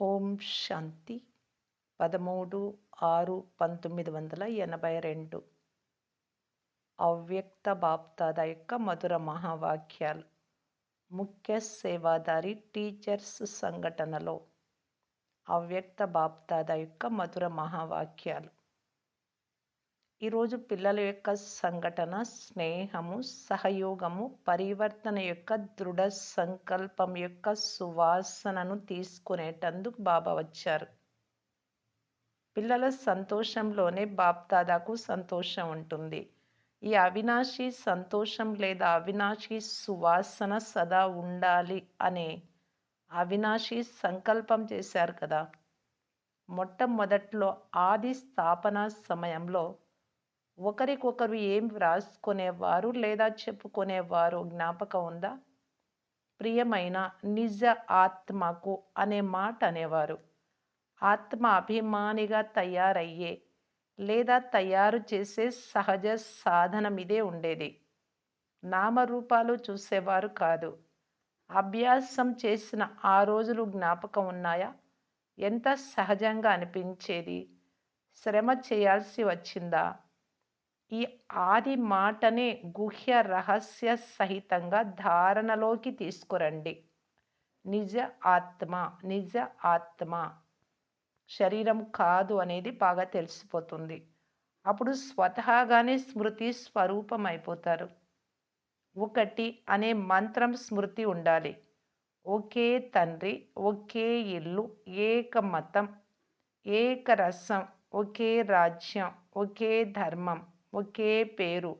ఓం శాంతి. పదమూడు ఆరు పంతొమ్మిది వందల ఎనభై రెండు. అవ్యక్త బాప్తాద యొక్క మధుర మహావాక్యాలు. ముఖ్య సేవాదారి టీచర్స్ సంఘటనలో. అవ్యక్త బాప్తాద యొక్క మధుర మహావాక్యాలు. ఈరోజు పిల్లల యొక్క సంఘటన స్నేహము సహయోగము పరివర్తన యొక్క దృఢ సంకల్పం యొక్క సువాసనను తీసుకునేటందుకు బాబా వచ్చారు. పిల్లల సంతోషంలోనే బాప్దాదాకు సంతోషం ఉంటుంది. ఈ అవినాశి సంతోషం లేదా అవినాశి సువాసన సదా ఉండాలి అనే అవినాశి సంకల్పం చేశారు కదా. మొట్టమొదట్లో ఆది స్థాపన సమయంలో ఒకరికొకరు ఏం వ్రాసుకునేవారు లేదా చెప్పుకునేవారు జ్ఞాపకం ఉందా? ప్రియమైన నిజ ఆత్మకు అనే మాట అనేవారు. ఆత్మ అభిమానిగా తయారయ్యే లేదా తయారు చేసే సహజ సాధనం ఇదే ఉండేది. నామరూపాలు చూసేవారు కాదు. అభ్యాసం చేసిన ఆ రోజులు జ్ఞాపకం ఉన్నాయా? ఎంత సహజంగా అనిపించేది? శ్రమ చేయాల్సి వచ్చిందా? ఈ ఆది మాటనే గుహ్య రహస్య సహితంగా ధారణలోకి తీసుకురండి. నిజ ఆత్మ నిజ ఆత్మ. శరీరం కాదు అనేది బాగా తెలిసిపోతుంది. అప్పుడు స్వతహాగానే స్మృతి స్వరూపం అయిపోతారు ఒకటి అనే మంత్రం స్మృతి ఉండాలి. ఒకే తండ్రి ఒకే ఇల్లు ఏక మతం ఏక రసం ఒకే రాజ్యం ఒకే ధర్మం. ఒకే పేరు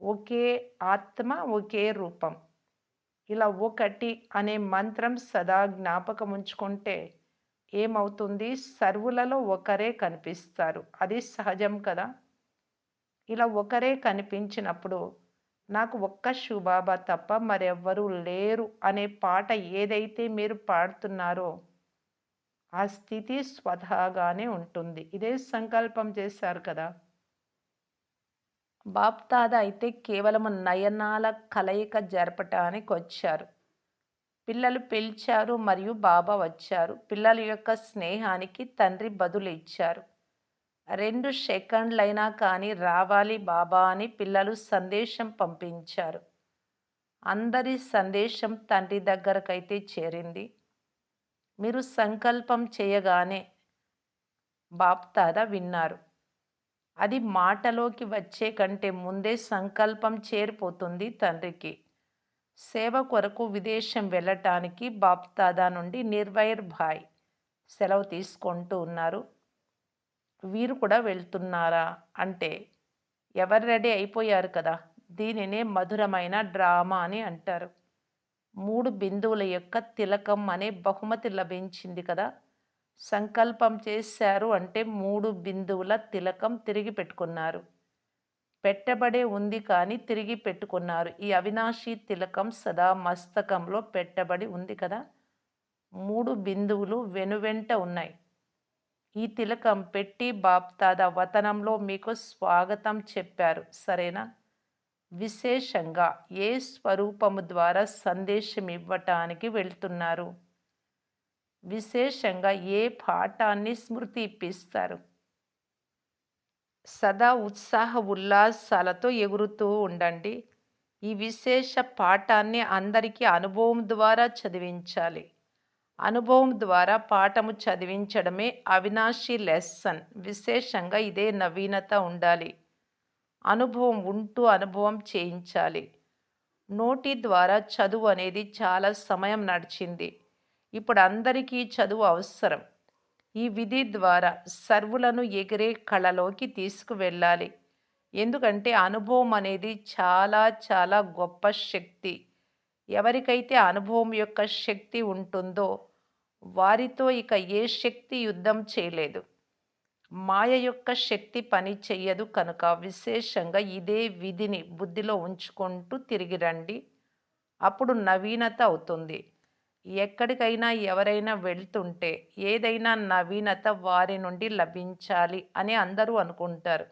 ఒకే ఆత్మ ఒకే రూపం. ఇలా ఒకటి అనే మంత్రం సదా జ్ఞాపకం ఉంచుకుంటే ఏమవుతుంది? సర్వులలో ఒకరే కనిపిస్తారు. అది సహజం కదా? ఇలా ఒకరే కనిపించినప్పుడు నాకు ఒక్క శుబాబా తప్ప మరెవ్వరూ లేరు అనే పాట ఏదైతే మీరు పాడుతున్నారో ఆ స్థితి స్వతహాగానే ఉంటుంది. ఇదే సంకల్పం చేశారు కదా? బాప్తాద అయితే కేవలం నయనాల కలయిక జరపటానికి వచ్చారు. పిల్లలు పిలిచారు మరియు బాబా వచ్చారు. పిల్లల యొక్క స్నేహానికి తండ్రి బదులు ఇచ్చారు రెండు సెకండ్లైనా కానీ రావాలి బాబా అని పిల్లలు సందేశం పంపించారు. అందరి సందేశం తండ్రి దగ్గరకైతే చేరింది. మీరు సంకల్పం చేయగానే బాప్తాద విన్నారు. అది మాటలోకి వచ్చే కంటే ముందే సంకల్పం చేరిపోతుంది తండ్రికి. సేవ కొరకు విదేశం వెళ్ళటానికి బాప్తాదా నుండి నిర్వైర్ భాయ్ సెలవు తీసుకుంటూ ఉన్నారు. వీరు కూడా వెళ్తున్నారా? అంటే ఎవరు రెడీ అయిపోయారు కదా? దీనినే మధురమైన డ్రామా అని అంటారు. మూడు బిందువుల యొక్క తిలకం అనే బహుమతి లభించింది కదా? సంకల్పం చేశారు అంటే మూడు బిందువుల తిలకం తిరిగి పెట్టుకున్నారు. పెట్టబడే ఉంది కానీ తిరిగి పెట్టుకున్నారు. ఈ అవినాశి తిలకం సదా మస్తకంలో పెట్టబడి ఉంది కదా? మూడు బిందువులు వెనువెంట ఉన్నాయి. ఈ తిలకం పెట్టి బాప్తాద వతనంలో మీకు స్వాగతం చెప్పారు. సరేనా? విశేషంగా ఏ స్వరూపము ద్వారా సందేశం ఇవ్వటానికి వెళ్తున్నారు? విశేషంగా ఏ పాఠాన్ని స్మృతి ఇప్పిస్తారు సదా ఉత్సాహ ఉల్లాసాలతో ఎగురుతూ ఉండండి. ఈ విశేష పాఠాన్ని అందరికీ అనుభవం ద్వారా చదివించాలి. అనుభవం ద్వారా పాఠము చదివించడమే అవినాశి లెసన్. విశేషంగా ఇదే నవీనత ఉండాలి. అనుభవం ఉంటూ అనుభవం చేయించాలి. నోటి ద్వారా చదువు అనేది చాలా సమయం నడిచింది. ఇప్పుడు అందరికీ చదువు అవసరం. ఈ విధి ద్వారా సర్వులను ఎగిరే కళలోకి తీసుకువెళ్ళాలి. ఎందుకంటే అనుభవం అనేది చాలా చాలా గొప్ప శక్తి. ఎవరికైతే అనుభవం యొక్క శక్తి ఉంటుందో వారితో ఇక ఏ శక్తి యుద్ధం చేయలేదు. మాయ యొక్క శక్తి పని చెయ్యదు కనుక విశేషంగా ఇదే విధిని బుద్ధిలో ఉంచుకుంటూ తిరిగి రండి. అప్పుడు నవీనత అవుతుంది. ఎక్కడికైనా ఎవరైనా వెళ్తుంటే ఏదైనా నవీనత వారి నుండి లభించాలి అని అందరూ అనుకుంటారు.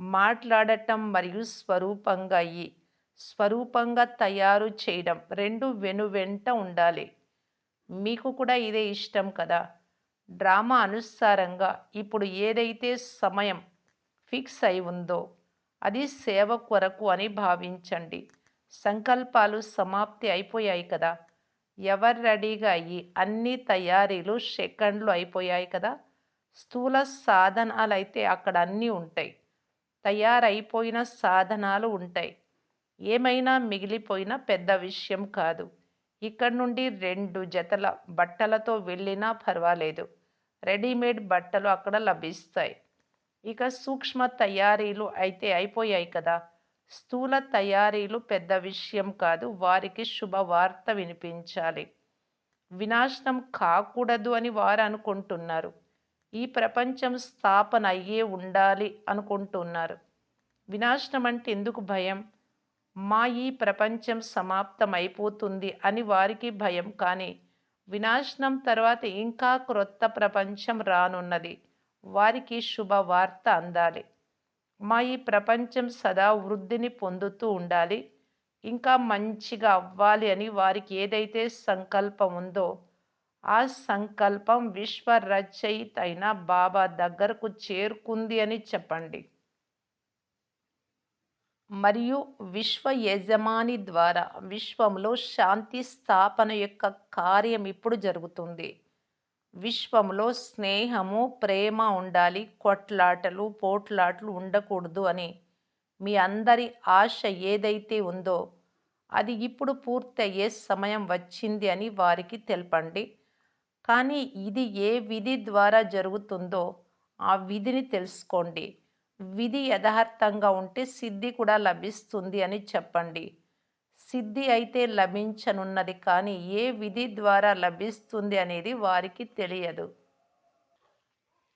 మాట్లాడటం మరియు స్వరూపంగా అయ్యి స్వరూపంగా తయారు చేయడం రెండు వెనువెంట ఉండాలి. మీకు కూడా ఇదే ఇష్టం కదా? డ్రామా అనుసారంగా ఇప్పుడు ఏదైతే సమయం ఫిక్స్ అయి ఉందో అది సేవ కొరకు అని భావించండి. సంకల్పాలు సమాప్తి అయిపోయాయి కదా? ఎవరు రెడీగా అయ్యి అన్ని తయారీలు సెకండ్లు అయిపోయాయి కదా? స్థూల సాధనాలు అయితే అక్కడ అన్నీ ఉంటాయి. తయారైపోయిన సాధనాలు ఉంటాయి. ఏమైనా మిగిలిపోయిన పెద్ద విషయం కాదు. ఇక్కడ నుండి రెండు జతల బట్టలతో వెళ్ళినా పర్వాలేదు. రెడీమేడ్ బట్టలు అక్కడ లభిస్తాయి. ఇక సూక్ష్మ తయారీలు అయితే అయిపోయాయి కదా? స్థూల తయారీలు పెద్ద విషయం కాదు. వారికి శుభవార్త వినిపించాలి. వినాశనం కాకూడదు అని వారు అనుకుంటున్నారు. ఈ ప్రపంచం స్థాపన అయ్యే ఉండాలి అనుకుంటున్నారు. వినాశనం అంటే ఎందుకు భయం? మా ఈ ప్రపంచం సమాప్తం అయిపోతుంది అని వారికి భయం. కానీ వినాశనం తర్వాత ఇంకా క్రొత్త ప్రపంచం రానున్నది. వారికి శుభవార్త అందాలి. మా ఈ ప్రపంచం సదా వృద్ధిని పొందుతూ ఉండాలి. ఇంకా మంచిగా అవ్వాలి అని వారికి ఏదైతే సంకల్పం ఉందో ఆ సంకల్పం విశ్వ రచయిత అయిన బాబా దగ్గరకు చేరుకుంది అని చెప్పండి. మరియు విశ్వ యజమాని ద్వారా విశ్వంలో శాంతి స్థాపన యొక్క కార్యం ఇప్పుడు జరుగుతుంది. విశ్వంలో స్నేహము ప్రేమ ఉండాలి. కొట్లాటలు పోట్లాటలు ఉండకూడదు అని మీ అందరి ఆశ ఏదైతే ఉందో అది ఇప్పుడు పూర్తయ్యే సమయం వచ్చింది అని వారికి తెలపండి. కానీ ఇది ఏ విధి ద్వారా జరుగుతుందో ఆ విధిని తెలుసుకోండి. విధి యథార్థంగా ఉంటే సిద్ధి కూడా లభిస్తుంది అని చెప్పండి. సిద్ధి అయితే లభించనున్నది కానీ ఏ విధి ద్వారా లభిస్తుంది అనేది వారికి తెలియదు.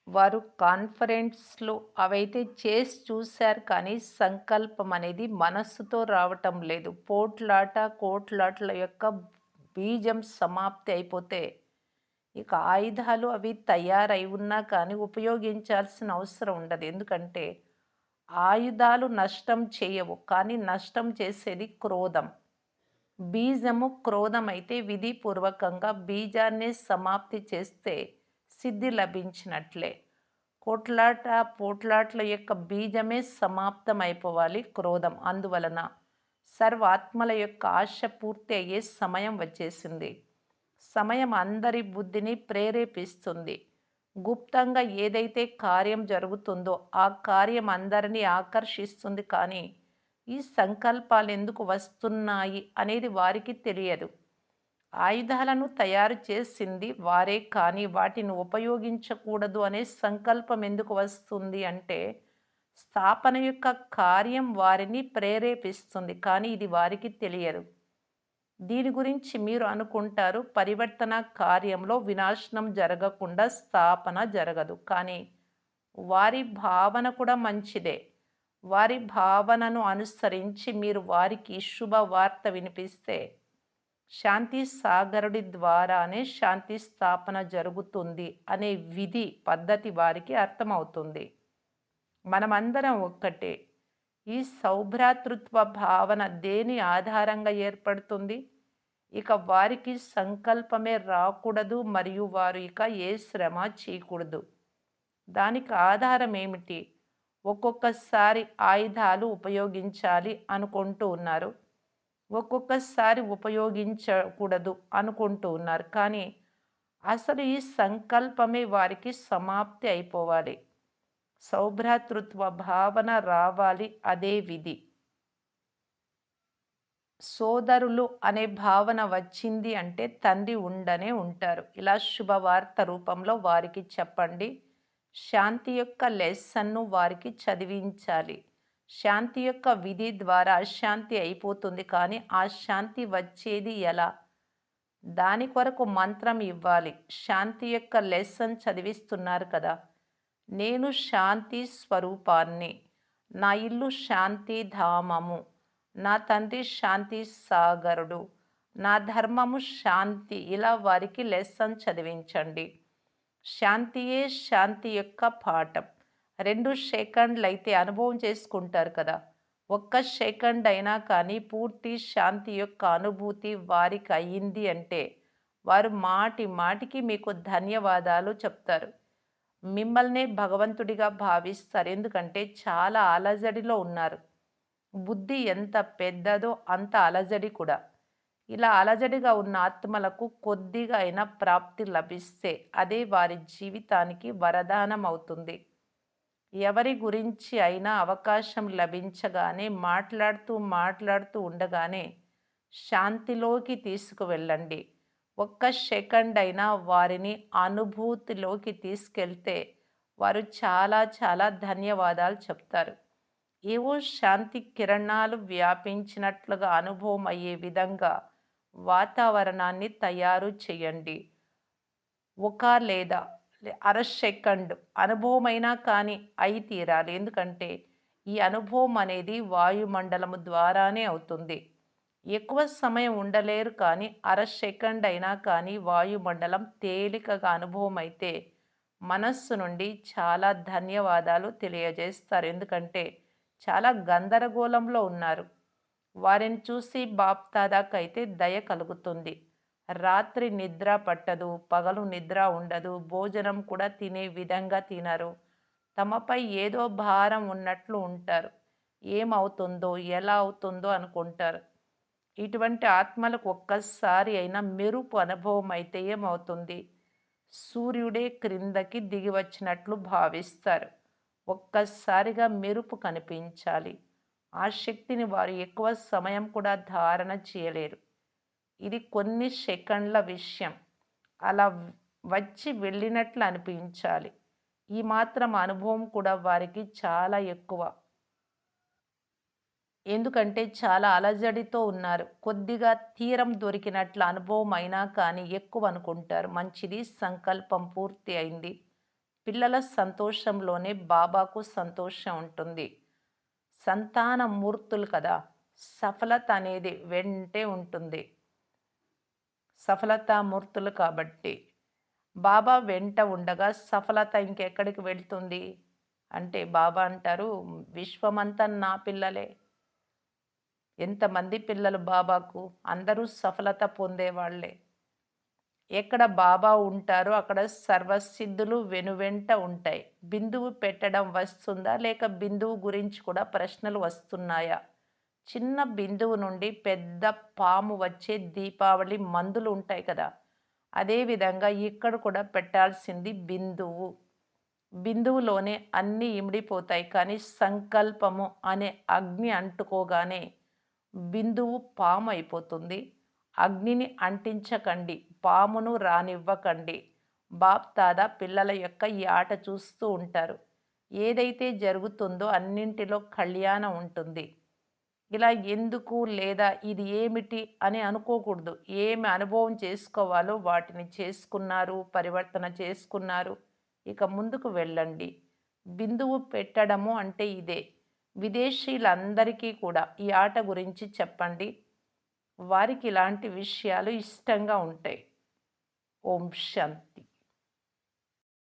వారు కాన్ఫరెన్స్లో అవైతే చేసి చూశారు కానీ సంకల్పం అనేది మనస్సుతో రావటం లేదు. పోట్లాట కోట్లాట్ల యొక్క బీజం సమాప్తి అయిపోతే ఇక ఆయుధాలు అవి తయారై ఉన్నా కానీ ఉపయోగించాల్సిన అవసరం ఉండదు. ఎందుకంటే ఆయుధాలు నష్టం చేయవు కానీ నష్టం చేసేది క్రోధం. బీజము క్రోధమైతే విధిపూర్వకంగా బీజాన్ని సమాప్తి చేస్తే సిద్ధి లభించినట్లే. కొట్లాట పోట్లాట్ల యొక్క బీజమే సమాప్తం అయిపోవాలి క్రోధం. అందువలన సర్వాత్మల యొక్క ఆశ పూర్తి అయ్యే సమయం వచ్చేసింది. సమయం అందరి బుద్ధిని ప్రేరేపిస్తుంది. గుప్తంగా ఏదైతే కార్యం జరుగుతుందో ఆ కార్యం అందరినీ ఆకర్షిస్తుంది కానీ ఈ సంకల్పాలు ఎందుకు వస్తున్నాయి అనేది వారికి తెలియదు. ఆయుధాలను తయారు చేసింది వారే కానీ వాటిని ఉపయోగించకూడదు అనే సంకల్పం ఎందుకు వస్తుంది అంటే స్థాపన యొక్క కార్యం వారిని ప్రేరేపిస్తుంది కానీ ఇది వారికి తెలియదు. దీని గురించి మీరు అనుకుంటారు పరివర్తన కార్యంలో వినాశనం జరగకుండా స్థాపన జరగదు కానీ వారి భావన కూడా మంచిదే. వారి భావనను అనుసరించి మీరు వారికి శుభవార్త వినిపిస్తే శాంతి సాగరుడి ద్వారానే శాంతి స్థాపన జరుగుతుంది అనే విధి పద్ధతి వారికి అర్థమవుతుంది. మనమందరం ఒక్కటే. ఈ సౌభ్రాతృత్వ భావన దేని ఆధారంగా ఏర్పడుతుంది? ఇక వారికి సంకల్పమే రాకూడదు మరియు వారు ఇక ఏ శ్రమ చేయకూడదు. దానికి ఆధారం ఏమిటి? ఒక్కొక్కసారి ఆయుధాలు ఉపయోగించాలి అనుకుంటూ ఉన్నారు. ఒక్కొక్కసారి ఉపయోగించకూడదు అనుకుంటూ ఉన్నారు. కానీ అసలు ఈ సంకల్పమే వారికి సమాప్తి అయిపోవాలి. సౌభ్రాతృత్వ భావన రావాలి అదే విధి. సోదరులు అనే భావన వచ్చింది అంటే తండ్రి ఉండనే ఉంటారు. ఇలా శుభవార్త రూపంలో వారికి చెప్పండి. శాంతి యొక్క లెసన్ను వారికి చదివించాలి. శాంతి యొక్క విధి ద్వారా అశాంతి అయిపోతుంది. కానీ ఆ శాంతి వచ్చేది ఎలా? దాని కొరకు మంత్రం ఇవ్వాలి. శాంతి యొక్క లెసన్ చదివిస్తున్నారు కదా. నేను శాంతి స్వరూపాన్ని నా ఇల్లు శాంతి ధామము నా తండ్రి శాంతి సాగరుడు నా ధర్మము శాంతి ఇలా వారికి లెసన్ చదివించండి. శాంతియే శాంతి యొక్క పాఠం. రెండు సెకండ్లు అయితే అనుభవం చేసుకుంటారు కదా. ఒక్క సెకండ్ అయినా కానీ పూర్తి శాంతి యొక్క అనుభూతి వారికి అయ్యింది అంటే వారు మాటి మాటికి మీకు ధన్యవాదాలు చెప్తారు. మిమ్మల్నే భగవంతుడిగా భావిస్తారు. ఎందుకంటే చాలా అలజడిలో ఉన్నారు. బుద్ధి ఎంత పెద్దదో అంత అలజడి కూడా. ఇలా అలజడిగా ఉన్న ఆత్మలకు కొద్దిగా అయినా ప్రాప్తి లభిస్తే అదే వారి జీవితానికి వరదానం అవుతుంది ఎవరి గురించి అయినా అవకాశం లభించగానే మాట్లాడుతూ మాట్లాడుతూ ఉండగానే శాంతిలోకి తీసుకువెళ్ళండి. ఒక్క సెకండ్ అయినా వారిని అనుభూతిలోకి తీసుకెళ్తే వారు చాలా చాలా ధన్యవాదాలు చెప్తారు. ఏవో శాంతి కిరణాలు వ్యాపించినట్లుగా అనుభవం అయ్యే విధంగా వాతావరణాన్ని తయారు చేయండి. ఒక లేదా అర సెకండ్ అనుభవమైనా కానీ అయి తీరాలి. ఎందుకంటే ఈ అనుభవం అనేది వాయుమండలము ద్వారానే అవుతుంది. ఎక్కువ సమయం ఉండలేరు కానీ అర సెకండ్ అయినా కానీ వాయుమండలం తేలికగా అనుభవం అయితే మనస్సు నుండి చాలా ధన్యవాదాలు తెలియజేస్తారు. ఎందుకంటే చాలా గందరగోళంలో ఉన్నారు. వారిని చూసి బాప్తాదాకైతే దయ కలుగుతుంది. రాత్రి నిద్ర పట్టదు పగలు నిద్ర ఉండదు భోజనం కూడా తినే విధంగా తినరు. తమపై ఏదో భారం ఉన్నట్లు ఉంటారు. ఏమవుతుందో ఎలా అవుతుందో అనుకుంటారు. ఇటువంటి ఆత్మలకు ఒక్కసారి అయినా మెరుపు అనుభవం అయితే ఏమవుతుంది? సూర్యుడే క్రిందకి దిగి వచ్చినట్లు భావిస్తారు. ఒక్కసారిగా మెరుపు కనిపించాలి. ఆ శక్తిని వారు ఎక్కువ సమయం కూడా ధారణ చేయలేరు. ఇది కొన్ని సెకండ్ల విషయం. అలా వచ్చి వెళ్ళినట్లు అనిపించాలి. ఈ మాత్రం అనుభవం కూడా వారికి చాలా ఎక్కువ. ఎందుకంటే చాలా అలజడితో ఉన్నారు. కొద్దిగా తీరం దొరికినట్లు అనుభవం అయినా కానీ ఎక్కువ అనుకుంటారు. మంచిది సంకల్పం పూర్తి అయింది. పిల్లల సంతోషంలోనే బాబాకు సంతోషం ఉంటుంది. సంతాన మూర్తులు కదా. సఫలత అనేది వెంటే ఉంటుంది. సఫలతామూర్తులు కాబట్టి. బాబా వెంట ఉండగా సఫలత ఇంకెక్కడికి వెళ్తుంది? అంటే బాబా అంటారు విశ్వమంతా నా పిల్లలే. ఎంతమంది పిల్లలు బాబాకు? అందరూ సఫలత పొందేవాళ్ళే. ఎక్కడ బాబా ఉంటారో అక్కడ సర్వసిద్ధులు వెనువెంట ఉంటాయి. బిందువు పెట్టడం వస్తుందా? లేక బిందువు గురించి కూడా ప్రశ్నలు వస్తున్నాయా? చిన్న బిందువు నుండి పెద్ద పాము వచ్చే దీపావళి మందులు ఉంటాయి కదా? అదేవిధంగా ఇక్కడ కూడా పెట్టాల్సింది బిందువు. బిందువులోనే అన్నీ ఇమిడిపోతాయి కానీ సంకల్పము అనే అగ్ని అంటుకోగానే బిందువు పాము అయిపోతుంది. అగ్నిని అంటించకండి. పామును రానివ్వకండి. బాప్తాదా పిల్లల యొక్క ఈ ఆట చూస్తూ ఉంటారు. ఏదైతే జరుగుతుందో అన్నింటిలో కళ్యాణం ఉంటుంది. ఇలా ఎందుకు లేదా ఇది ఏమిటి అని అనుకోకూడదు. ఏమి అనుభవం చేసుకోవాలో వాటిని చేసుకున్నారు పరివర్తన చేసుకున్నారు. ఇక ముందుకు వెళ్ళండి. బిందువు పెట్టడము అంటే ఇదే. విదేశీయులందరికీ కూడా ఈ ఆట గురించి చెప్పండి. వారికి ఇలాంటి విషయాలు ఇష్టంగా ఉంటాయి. ఓం శాంతి